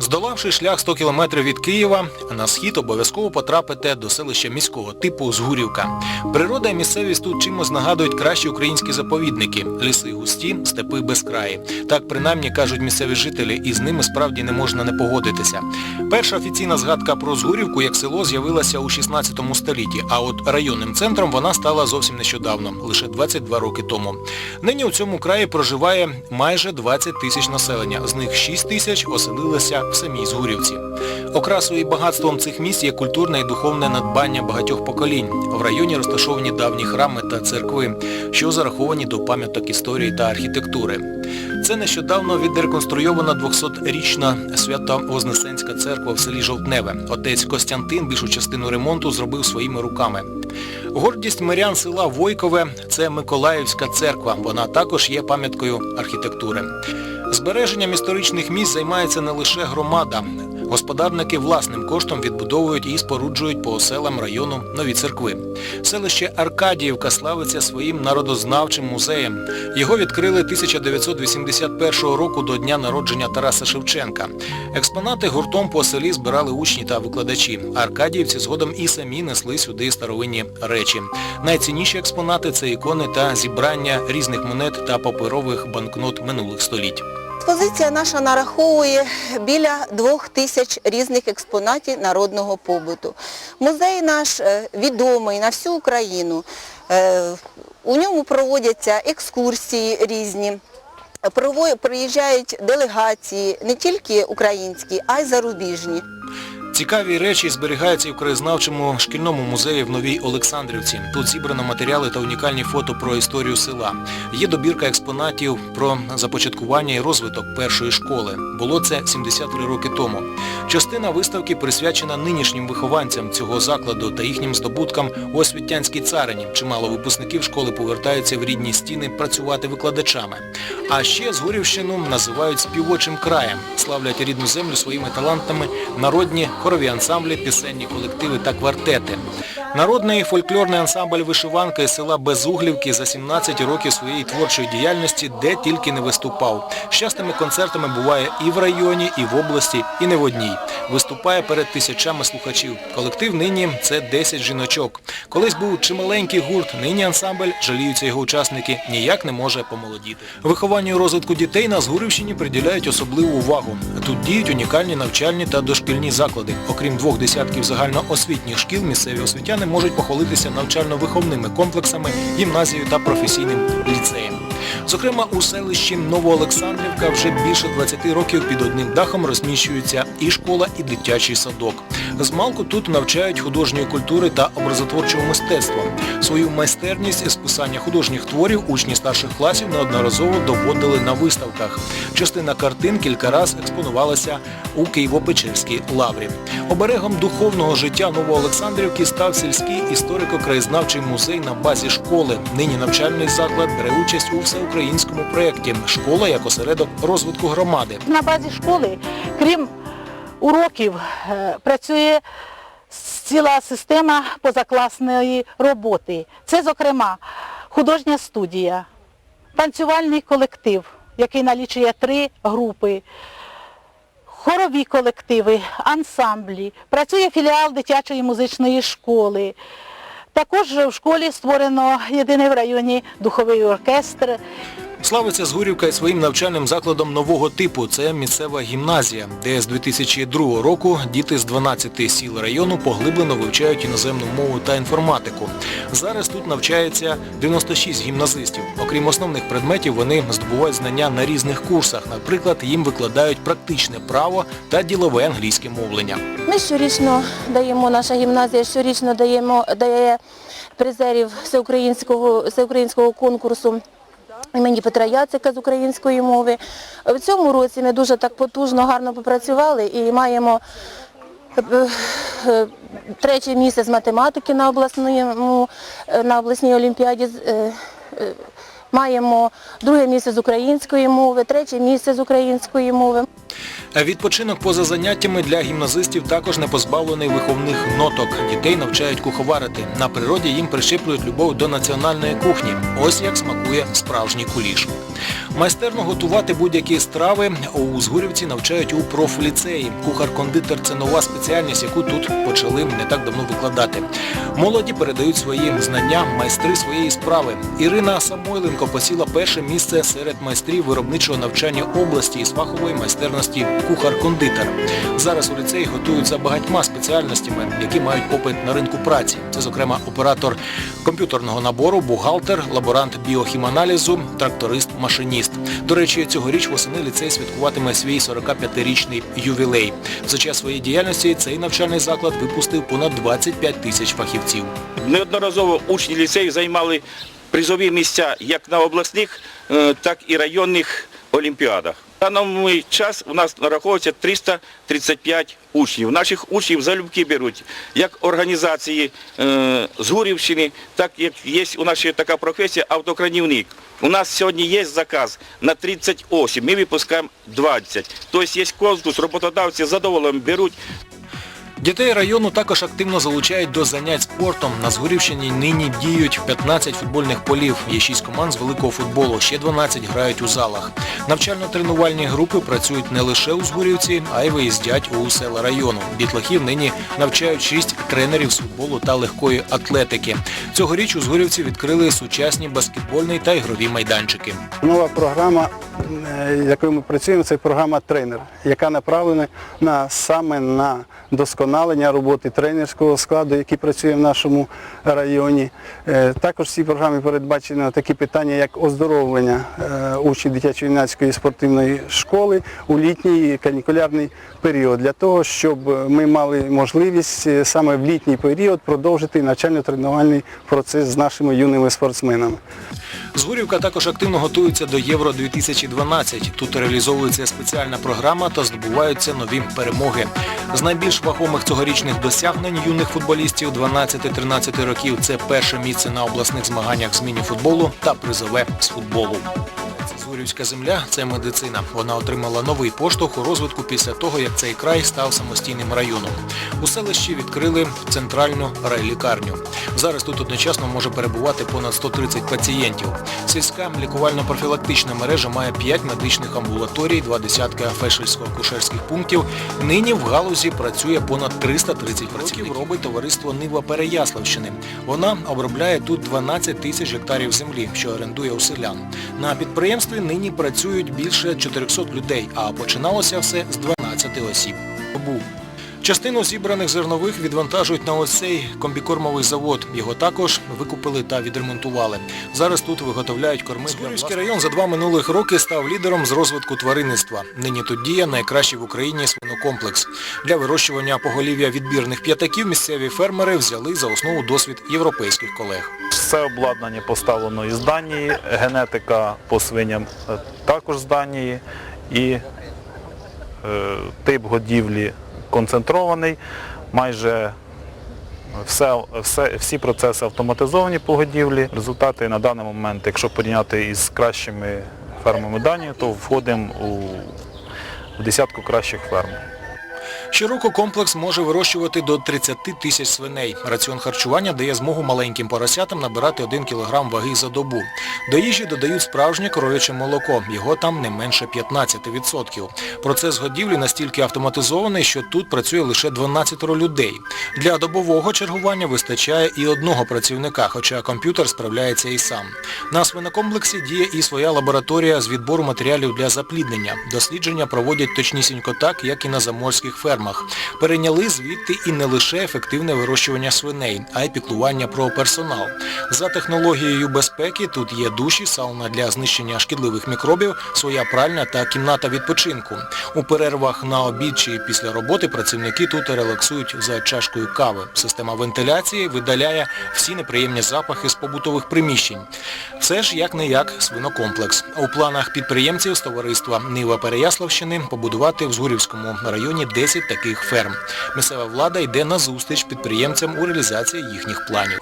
Здолавши шлях 100 кілометрів від Києва, на схід обов'язково потрапите до селища міського типу Згурівка. Природа і місцевість тут чимось нагадують кращі українські заповідники. Ліси густі, степи безкраї. Так принаймні кажуть місцеві жителі, і з ними справді не можна не погодитися. Перша офіційна згадка про Згурівку як село з'явилася у 16 столітті, а от районним центром вона стала зовсім нещодавно, лише 22 роки тому. Нині у цьому краї проживає майже 20 тисяч населення, з них 6 тисяч оселилися в самій Згурівці. Окрасою і багатством цих місць є культурне і духовне надбання багатьох поколінь. В районі розташовані давні храми та церкви, що зараховані до пам'яток історії та архітектури. Це нещодавно відреконструйована 200-річна Свято-Вознесенська церква в селі Жовтневе. Отець Костянтин більшу частину ремонту зробив своїми руками. Гордість мирян села Войкове – це Миколаївська церква. Вона також є пам'яткою архітектури. Збереженням історичних місць займається не лише громада. Господарники власним коштом відбудовують і споруджують по селам району нові церкви. Селище Аркадіївка славиться своїм народознавчим музеєм. Його відкрили 1981 року до дня народження Тараса Шевченка. Експонати гуртом по селі збирали учні та викладачі. Аркадіївці згодом і самі несли сюди старовинні речі. Найцінніші експонати – це ікони та зібрання різних монет та паперових банкнот минулих століть. Експозиція наша нараховує біля двох тисяч різних експонатів народного побуту. Музей наш е, відомий на всю Україну. Е, У ньому проводяться екскурсії різні. Приїжджають делегації, не тільки українські, а й зарубіжні. Цікаві речі зберігаються і в краєзнавчому шкільному музеї в Новій Олександрівці. Тут зібрано матеріали та унікальні фото про історію села. Є добірка експонатів про започаткування і розвиток першої школи. Було це 73 роки тому. Частина виставки присвячена нинішнім вихованцям цього закладу та їхнім здобуткам у освітянській царині. Чимало випускників школи повертаються в рідні стіни працювати викладачами. А ще Згурівщину називають співочим краєм. Славлять рідну землю своїми талантами народні хорові ансамблі, пісенні колективи та квартети. Народний фольклорний ансамбль вишиванка із села Безуглівки за 17 років своєї творчої діяльності де тільки не виступав. З частими концертами буває і в районі, і в області, і не в одній. Виступає перед тисячами слухачів. Колектив нині – це 10 жіночок. Колись був чималенький гурт, нині ансамбль, жаліються його учасники, ніяк не може помолодіти. Вихованню і розвитку дітей на Згурівщині приділяють особливу увагу. Тут діють унікальні навчальні та дошкільні заклади. Окрім двох десятків загальноосвітніх шкіл, місцеві освітяни можуть похвалитися навчально-виховними комплексами, гімназією та професійним ліцеєм. Зокрема, у селищі Новоолександрівка вже більше 20 років під одним дахом розміщується і школа, і дитячий садок. Змалку тут навчають художньої культури та образотворчого мистецтва. Свою майстерність з писання художніх творів учні старших класів неодноразово доводили на виставках. Частина картин кілька раз експонувалася у Києво-Печерській лаврі. Оберегом духовного життя Новоолександрівки став сільський історико-краєзнавчий музей на базі школи. Нині навчальний заклад бере участь у всеукраїнському проєкті «Школа як осередок розвитку громади». На базі школи, крім уроків, е, працює ціла система позакласної роботи. Це, зокрема, художня студія, танцювальний колектив, який налічує три групи, хорові колективи, ансамблі, працює філіал дитячої музичної школи. Також в школі створено єдиний в районі духовий оркестр. Славиться Згурівка і своїм навчальним закладом нового типу. Це місцева гімназія, де з 2002 року діти з 12 сіл району поглиблено вивчають іноземну мову та інформатику. Зараз тут навчається 96 гімназистів. Окрім основних предметів, вони здобувають знання на різних курсах. Наприклад, їм викладають практичне право та ділове англійське мовлення. Ми щорічно даємо, наша гімназія щорічно даємо, дає призерів всеукраїнського, всеукраїнського конкурсу імені Петра Яцика з української мови. В цьому році ми дуже так потужно, гарно попрацювали і маємо е, е, третє місце з математики на, обласному, е, на обласній олімпіаді. Маємо друге місце з української мови, третє місце з української мови. Відпочинок поза заняттями для гімназистів також не позбавлений виховних ноток. Дітей навчають куховарити. На природі їм прищеплюють любов до національної кухні. Ось як смакує справжній куліш. Майстерно готувати будь-які страви у Згурівці навчають у профліцеї. Кухар-кондитер – це нова спеціальність, яку тут почали не так давно викладати. Молоді передають свої знання майстри своєї справи. Ірина Самойленко посіла перше місце серед майстрів виробничого навчання області із фахової майстерності кухар-кондитер. Зараз у ліцеї готують за багатьма спеціальностями, які мають попит на ринку праці. Це, зокрема, оператор комп'ютерного набору, бухгалтер, лаборант біохіманалізу, тракторист-машиніст. До речі, цьогоріч восени ліцей святкуватиме свій 45-річний ювілей. За час своєї діяльності цей навчальний заклад випустив понад 25 тисяч фахівців. Неодноразово учні ліцею займали призові місця як на обласних, е, так і районних олімпіадах. В даний час у нас нараховується 335 учнів. Наших учнів залюбки беруть як організації е, з Гурівщини, так як є у нас така професія автокранівник. У нас сьогодні є заказ на 38, ми випускаємо 20. Тобто є конкурс, роботодавці задоволені беруть Дітей району також активно залучають до занять спортом. На Згорівщині нині діють 15 футбольних полів. Є 6 команд з великого футболу, ще 12 грають у залах. Навчально-тренувальні групи працюють не лише у Згурівці, а й виїздять у села району. Дітлахів нині навчають 6 тренерів з футболу та легкої атлетики. Цьогоріч у Згурівці відкрили сучасні баскетбольні та ігрові майданчики. Нова програма, е, якою ми працюємо, це програма тренер, яка направлена на саме на досконалення роботи тренерського складу, який працює в нашому районі. Е, Також в цій програмі передбачено такі питання, як оздоровлення е, учнів дитячо-юнацької спортивної школи у літній канікулярний період, для того, щоб ми мали можливість е, саме в літній період продовжити навчально-тренувальний процес з нашими юними спортсменами. Згурівка також активно готується до Євро-2012. Тут реалізовується спеціальна програма та здобуваються нові перемоги. З найбільш вагомих цьогорічних досягнень юних футболістів 12-13 років це перше місце на обласних змаганнях з міні-футболу та призове з футболу. Згурівська земля – це медицина. Вона отримала новий поштовх у розвитку після того, як цей край став самостійним районом. У селищі відкрили центральну райлікарню. Зараз тут одночасно може перебувати понад 130 пацієнтів. Сільська лікувально-профілактична мережа має 5 медичних амбулаторій, два десятки фельдшерсько-акушерських пунктів. Нині в галузі працює понад 330 працівників. Робить товариство Нива Переяславщини. Вона обробляє тут 12 тисяч гектарів землі, що орендує у селян. На підприємстві нині працюють більше 400 людей, а починалося все з 12 осіб. Був. Частину зібраних зернових відвантажують на ось цей комбікормовий завод. Його також викупили та відремонтували. Зараз тут виготовляють корми. Згурівський район за два минулих роки став лідером з розвитку тваринництва. Нині тут діє найкращий в Україні свинокомплекс. Для вирощування поголів'я відбірних п'ятаків місцеві фермери взяли за основу досвід європейських колег. Все обладнання поставлено із Данії, генетика по свиням е, також з Данії і е, тип годівлі концентрований. Майже все, все, всі процеси автоматизовані по годівлі. Результати на даний момент, якщо порівняти із кращими фермами Данії, то входимо у, в десятку кращих ферм. Щороку комплекс може вирощувати до 30 тисяч свиней. Раціон харчування дає змогу маленьким поросятам набирати 1 кг ваги за добу. До їжі додають справжнє коров'яче молоко. Його там не менше 15%. Процес годівлі настільки автоматизований, що тут працює лише 12 людей. Для добового чергування вистачає і одного працівника, хоча комп'ютер справляється і сам. На свинокомплексі діє і своя лабораторія з відбору матеріалів для запліднення. Дослідження проводять точнісінько так, як і на заморських фермах. Перейняли звідти і не лише ефективне вирощування свиней, а й піклування про персонал. За технологією безпеки тут є душі, сауна для знищення шкідливих мікробів, своя пральня та кімната відпочинку. У перервах на обід чи після роботи працівники тут релаксують за чашкою кави. Система вентиляції видаляє всі неприємні запахи з побутових приміщень. Все ж як-не-як свинокомплекс. У планах підприємців з товариства Нива Переяславщини побудувати в Згурівському районі 10 таких ферм. Місцева влада йде на зустріч підприємцям у реалізації їхніх планів.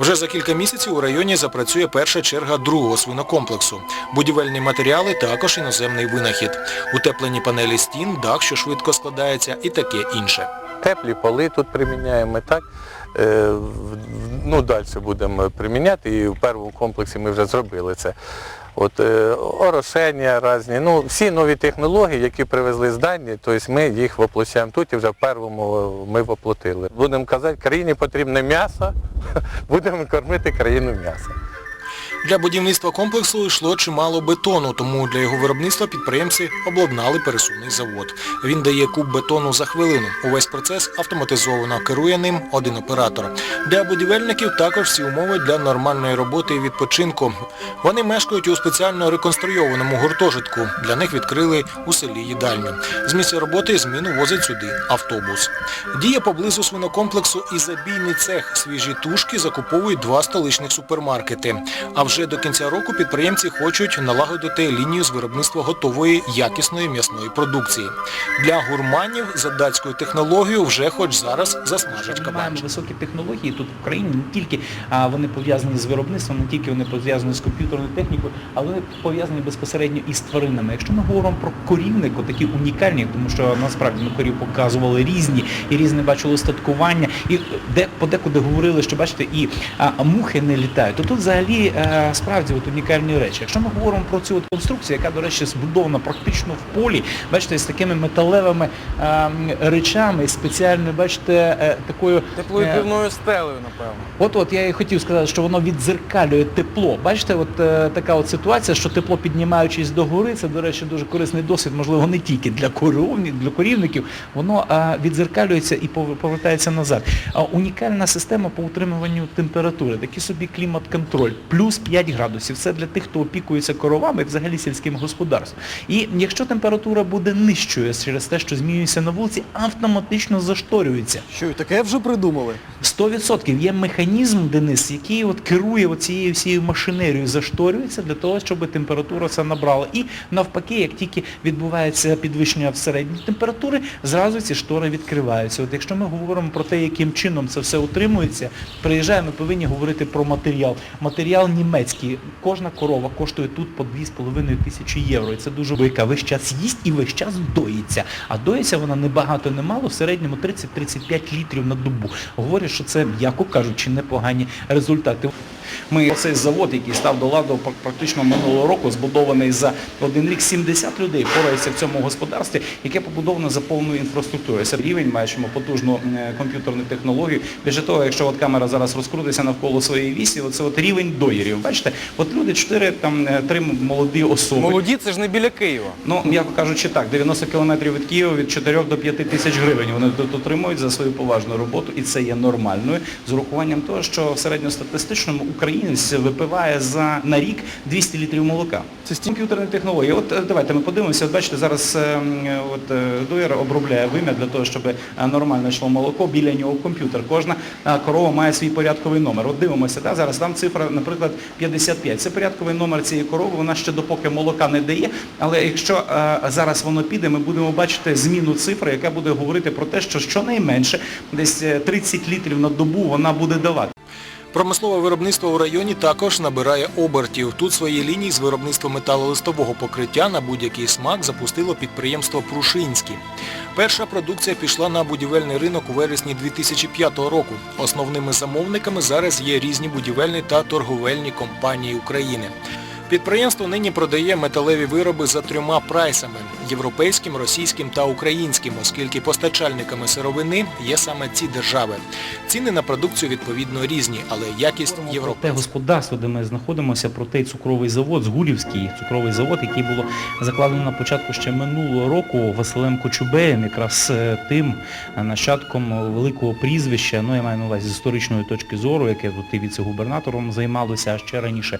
Вже за кілька місяців у районі запрацює перша черга другого свинокомплексу. Будівельні матеріали також іноземний винахід. Утеплені панелі стін, дах, що швидко складається і таке інше. теплі поли тут приміняємо так. Е, Ну, далі будемо приміняти і в першому комплексі ми вже зробили це. От, е, орошення різні, ну, всі нові технології, які привезли з Данії, тобто ми їх воплощаємо тут і вже в першому е, ми воплотили. Будемо казати, країні потрібне м'ясо, будемо кормити країну м'ясом. Для будівництва комплексу йшло чимало бетону, тому для його виробництва підприємці обладнали пересувний завод. Він дає куб бетону за хвилину. Увесь процес автоматизовано, керує ним один оператор. Для будівельників також всі умови для нормальної роботи і відпочинку. Вони мешкають у спеціально реконструйованому гуртожитку. Для них відкрили у селі їдальню. З місця роботи зміну возить сюди автобус. Діє поблизу свинокомплексу і забійний цех. Свіжі тушки закуповують два столичних супермаркети. А вже до кінця року підприємці хочуть налагодити лінію з виробництва готової якісної м'ясної продукції. Для гурманів за датською технологією вже хоч зараз засмажать Ми маємо високі технології тут в Україні, не тільки вони пов'язані з виробництвом, не тільки вони пов'язані з комп'ютерною технікою, але вони пов'язані безпосередньо із тваринами. Якщо ми говоримо про корівник, такі унікальні, тому що насправді ми корів показували різні і різне бачили устаткування, і де подекуди говорили, що бачите, і а, мухи не літають. То тут взагалі е, справді от унікальні речі. Якщо ми говоримо про цю от конструкцію, яка, до речі, збудована практично в полі, бачите, з такими металевими е, речами, спеціально, бачите, е, такою Теплою е, стелею, напевно. От от я і хотів сказати, що воно відзеркалює тепло. Бачите, от е, така от ситуація, що тепло піднімаючись до гори, це, до речі, дуже корисний досвід, можливо, не тільки для коровників, для корівників, воно е, відзеркалюється і повертається назад. А унікальна система по утримуванню температури, такий собі клімат-контроль, плюс 5 градусів. Це для тих, хто опікується коровами взагалі сільським господарством. І якщо температура буде нижчою через те, що змінюється на вулиці, автоматично зашторюється. Що, і таке вже придумали? 100% є механізм, Денис, який от керує цією всією машинерією, зашторюється для того, щоб температура це набрала. І навпаки, як тільки відбувається підвищення в середній температури, зразу ці штори відкриваються. От якщо ми говоримо про те, яким чином це все утримується, приїжджаємо, ми повинні говорити про матеріал. Матеріал німецький. Кожна корова коштує тут по 2,5 тисячі євро. І це дуже велика. Весь час їсть і весь час доїться. А доїться вона не багато, не мало, в середньому 30-35 літрів на добу. Говорять, що це, м'яко кажучи, непогані результати. Ми цей завод, який став до ладу практично минулого року, збудований за один рік, 70 людей порається в цьому господарстві, яке побудовано за повною інфраструктурою. Це рівень, маємо потужну е, комп'ютерну технологію. Більше того, якщо от камера зараз розкрутиться навколо своєї вісі, оце от рівень доїрів. Бачите, от люди, чотири там е, три молоді особи. Молоді, це ж не біля Києва. Ну, м'яко кажучи так, 90 кілометрів від Києва від 4 до 5 тисяч гривень вони тут отримують за свою поважну роботу, і це є нормальною, з урахуванням того, що в середньостатистичному українець випиває за на рік 200 літрів молока. Це комп'ютерні технології. От е, давайте ми подивимося, от бачите, зараз е, е, от е, доєр обробляє вим'я для того, щоб е, нормально йшло молоко, біля нього комп'ютер. Кожна е, корова має свій порядковий номер. От дивимося, да, зараз там цифра, наприклад, 55. Це порядковий номер цієї корови, вона ще допоки молока не дає, але якщо е, зараз воно піде, ми будемо бачити зміну цифри, яка буде говорити про те, що щонайменше десь е, 30 літрів на добу вона буде давати. Промислове виробництво у районі також набирає обертів. Тут свої лінії з виробництва металолистового покриття на будь-який смак запустило підприємство Прушинський. Перша продукція пішла на будівельний ринок у вересні 2005 року. Основними замовниками зараз є різні будівельні та торговельні компанії України. Підприємство нині продає металеві вироби за трьома прайсами – європейським, російським та українським, оскільки постачальниками сировини є саме ці держави. Ціни на продукцію відповідно різні, але якість Те господарство, де ми знаходимося, про той цукровий завод, Згулівський цукровий завод, який було закладено на початку ще минулого року Василем Кочубеєм, якраз е, тим е, нащадком великого прізвища, ну я маю на увазі з історичної точки зору, яке от і віце-губернатором займалося, а ще раніше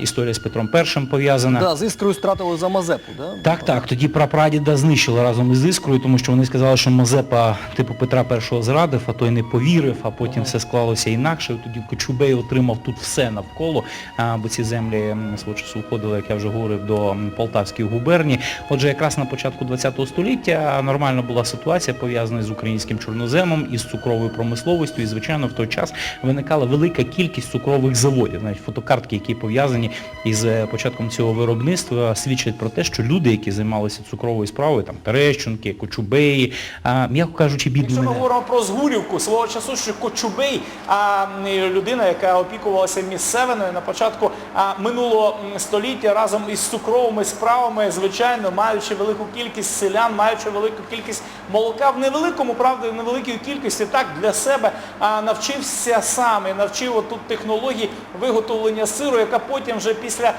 історія з Петром І пов'язана. Да, з іскрою стратили за Мазепу, да? Так, так. Тоді прапрадіда знищили разом із Іскрою, тому що вони сказали, що Мазепа типу Петра І зрадив, а той не повірив, а потім все склалося інакше. Тоді Кочубей отримав тут все навколо, бо ці землі свого часу входили, як я вже говорив, до Полтавської губернії. Отже, якраз на початку ХХ століття нормальна була ситуація пов'язана з українським чорноземом, із цукровою промисловістю, і, звичайно, в той час виникала велика кількість цукрових заводів, навіть фотокартки, які пов'язані із е, початком цього виробництва свідчать про те, що люди, які займалися цукровою справою, там Терещенки, Кочубеї, а, м'яко кажучи, бідні Якщо ми говоримо про Згурівку, свого часу, що Кочубей, а людина, яка опікувалася місцевиною на початку а, минулого століття разом із цукровими справами, звичайно, маючи велику кількість селян, маючи велику кількість молока в невеликому, правда, в невеликій кількості, так для себе а, навчився сам і навчив отут технології виготовлення сиру, яка потім вже після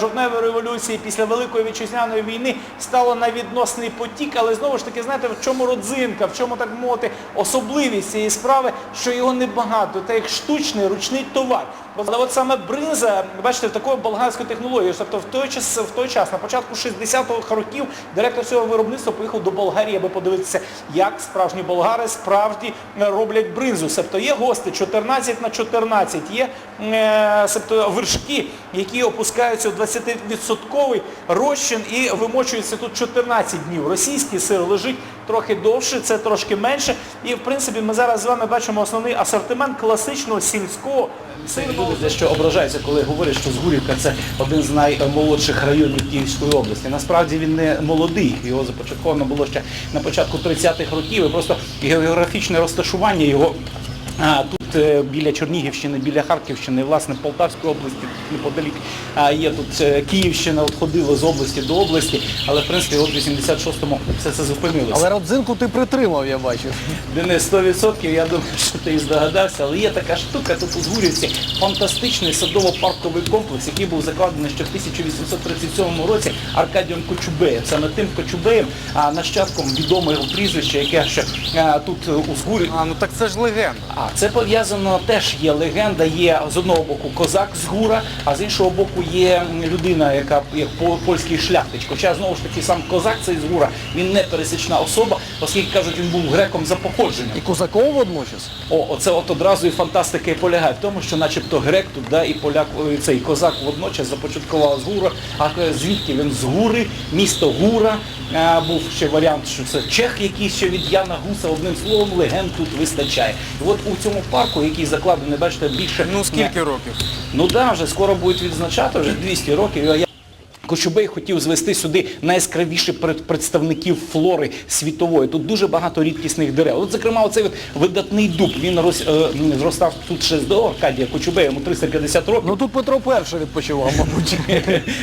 жовтневої революції, після Великої вітчизняної війни стало на відносний потік, але знову ж таки, знаєте, в чому родзинка, в чому так мовити особливість цієї справи, що його небагато, це як штучний ручний товар. Але от саме бринза, бачите, такою болгарською технологією. Тобто в той час, в той час, на початку 60-х років, директор цього виробництва поїхав до Болгарії, аби подивитися, як справжні болгари справді роблять бринзу. Тобто є гости 14 на 14, є е, себто вершки, які опускаються в 20% розчин і вимочуються тут 14 днів. Російський сир лежить трохи довше, це трошки менше. І в принципі ми зараз з вами бачимо основний асортимент класичного сільського сирного. Люди дещо ображаються, коли говорять, що Згурівка це один з наймолодших районів Київської області. Насправді він не молодий. Його започатковано було ще на початку 30-х років. І просто географічне розташування його а, тут е, біля Чернігівщини, біля Харківщини, власне, Полтавської області, неподалік є тут е, Київщина, от ходила з області до області, але в принципі от в 86-му все це зупинилося. Але родзинку ти притримав, я бачу. Денис, 100%, я думаю, що ти і здогадався, але є така штука, тут у Згурівці фантастичний садово-парковий комплекс, який був закладений ще в 1837 році Аркадієм Кочубеєм. Саме тим Кочубеєм, а нащадком відоме його прізвище, яке ще а, тут е, у Згурі. А, ну так це ж легенда. А це пов'язано теж є легенда, є з одного боку козак з гура, а з іншого боку є людина, яка як польський шляхтич. Хоча знову ж таки сам козак цей з гура, він не пересічна особа, оскільки кажуть, він був греком за походженням. І козаков водночас. О, оце от одразу і фантастика і полягає в тому, що начебто грек тут, да, і поляк, цей козак водночас започаткував з Гура, а е, звідки він з Гури, місто Гура, е, був ще варіант, що це чех якийсь ще від Яна Гуса, одним словом, легенд тут вистачає. І от у цьому парку, який закладений, бачите, більше... Ну скільки років? Ну да, вже скоро будуть відзначати, вже 200 років. Кочубей хотів звести сюди найяскравіших представників флори світової. Тут дуже багато рідкісних дерев. От, зокрема, оцей от видатний дуб, він рос, е, зростав тут ще з до Аркадія Кочубея, йому 350 років. Ну тут Петро І відпочивав, мабуть.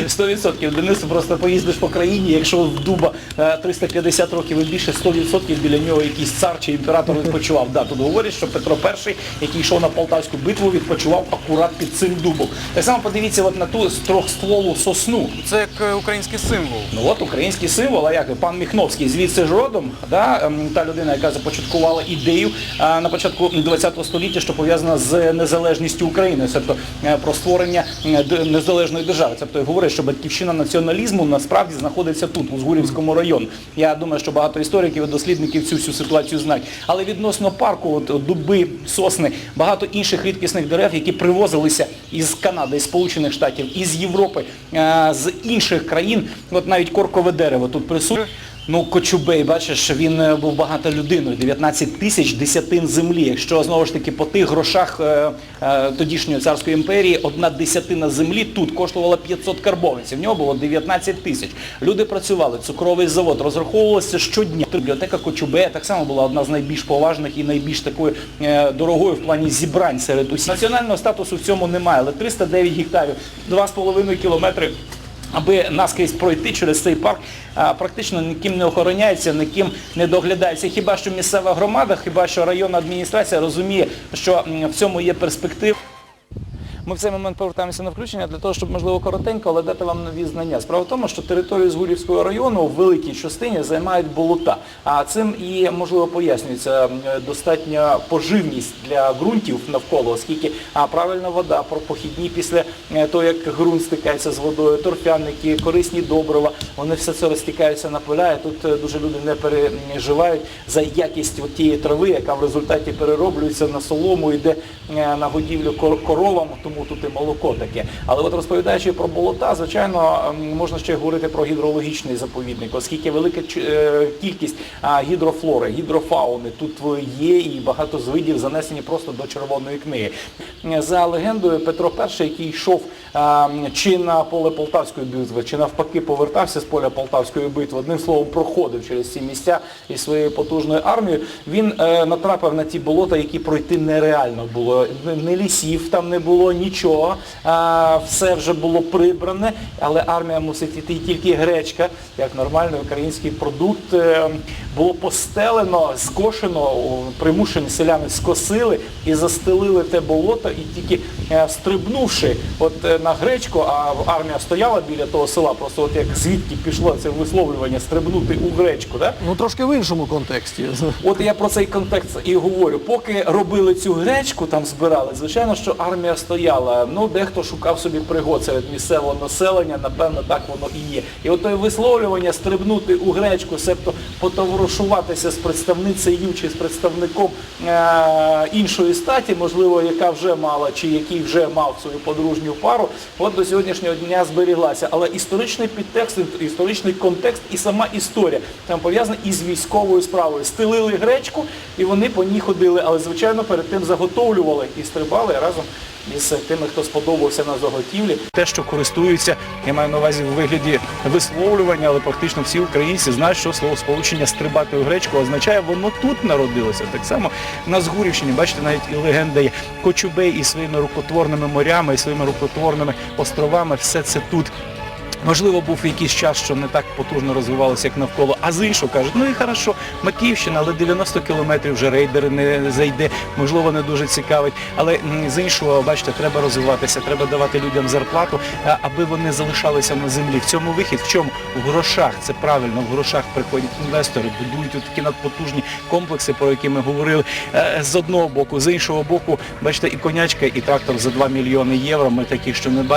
100%. Денис, просто поїздиш по країні, якщо в дуба е, 350 років і більше, 100% біля нього якийсь цар чи імператор відпочивав. Да, тут говорять, що Петро І, який йшов на Полтавську битву, відпочивав акурат під цим дубом. Так само подивіться от на ту трьохстволу сосну. Це як е, український символ. Ну от український символ, а як пан Міхновський, звідси ж родом, да, ем, та людина, яка започаткувала ідею на початку ХХ століття, що пов'язана з незалежністю України, тобто е, про створення е, незалежної держави. Тобто говорить, що батьківщина націоналізму насправді знаходиться тут, у Згурівському районі. Я думаю, що багато істориків і дослідників цю всю ситуацію знають. Але відносно парку, от, дуби, сосни, багато інших рідкісних дерев, які привозилися із Канади, із Сполучених Штатів, із Європи, е, з інших країн, от навіть коркове дерево тут присутнє. Ну, Кочубей, бачиш, він е, був багато людиною, 19 тисяч десятин землі. Якщо знову ж таки по тих грошах е, е, тодішньої царської імперії одна десятина землі тут коштувала 500 карбованців. В нього було 19 тисяч. Люди працювали, цукровий завод, розраховувалося щодня. Бібліотека Кочубея так само була одна з найбільш поважних і найбільш такою е, дорогою в плані зібрань серед усіх. Національного статусу в цьому немає, але 309 гектарів, 2,5 кілометри аби наскрізь пройти через цей парк, практично ніким не охороняється, ніким не доглядається. Хіба що місцева громада, хіба що районна адміністрація розуміє, що в цьому є перспектива. Ми в цей момент повертаємося на включення для того, щоб, можливо, коротенько, але дати вам нові знання. Справа в тому, що територію Згурівського району в великій частині займають болота. А цим і, можливо, пояснюється достатня поживність для ґрунтів навколо, оскільки а, правильна вода, про похідні після е, того, як ґрунт стикається з водою, торфяники, корисні добрива, вони все це розтікаються на поля, і тут е, дуже люди не переживають за якість от тієї трави, яка в результаті перероблюється на солому, йде е, на годівлю коровам, тому тому тут і молоко таке. Але от розповідаючи про болота, звичайно, можна ще говорити про гідрологічний заповідник, оскільки велика е, кількість гідрофлори, гідрофауни тут є і багато з видів занесені просто до червоної книги. За легендою, Петро І, який йшов чи на поле Полтавської битви, чи навпаки повертався з поля Полтавської битви, одним словом проходив через ці місця із своєю потужною армією, він е, натрапив на ті болота, які пройти нереально було. Ні лісів там не було, нічого. Все вже було прибране, але армія мусить іти і тільки гречка, як нормальний український продукт, е, було постелено, скошено, примушені селяни скосили і застелили те болото, і тільки е, стрибнувши от е, на гречку, а армія стояла біля того села, просто от як звідки пішло це висловлювання стрибнути у гречку. Да? Ну трошки в іншому контексті. От я про цей контекст і говорю. Поки робили цю гречку, там збирали, звичайно, що армія стояла. Ну, дехто шукав собі пригод серед місцевого населення, напевно, так воно і є. І от висловлювання стрибнути у гречку, себто потоваришуватися з представницею чи з представником е- іншої статі, можливо, яка вже мала чи який вже мав свою подружню пару, от до сьогоднішнього дня зберіглася. Але історичний підтекст, історичний контекст і сама історія там пов'язана із військовою справою. Стелили гречку і вони по ній ходили, але звичайно перед тим заготовлювали і стрибали разом із тими, хто сподобався на заготівлі. Те, що користуються, я маю на увазі в вигляді висловлювання, але практично всі українці знають, що слово сполучення стрибати у гречку означає, воно тут народилося. Так само на Згурівщині, бачите, навіть і легенда є. Кочубей із своїми рукотворними морями, і своїми рукотворними островами, все це тут. Можливо, був якийсь час, що не так потужно розвивалося, як навколо, а з іншого кажуть, ну і хорошо, Макіївщина, але 90 кілометрів вже рейдери не зайде, можливо, не дуже цікавить. Але з іншого, бачите, треба розвиватися, треба давати людям зарплату, аби вони залишалися на землі. В цьому вихід, в чому? В грошах. Це правильно, в грошах приходять інвестори, будують такі надпотужні комплекси, про які ми говорили. Е, З одного боку, з іншого боку, бачите, і конячка, і трактор за 2 мільйони євро. Ми таких, що не бачимо.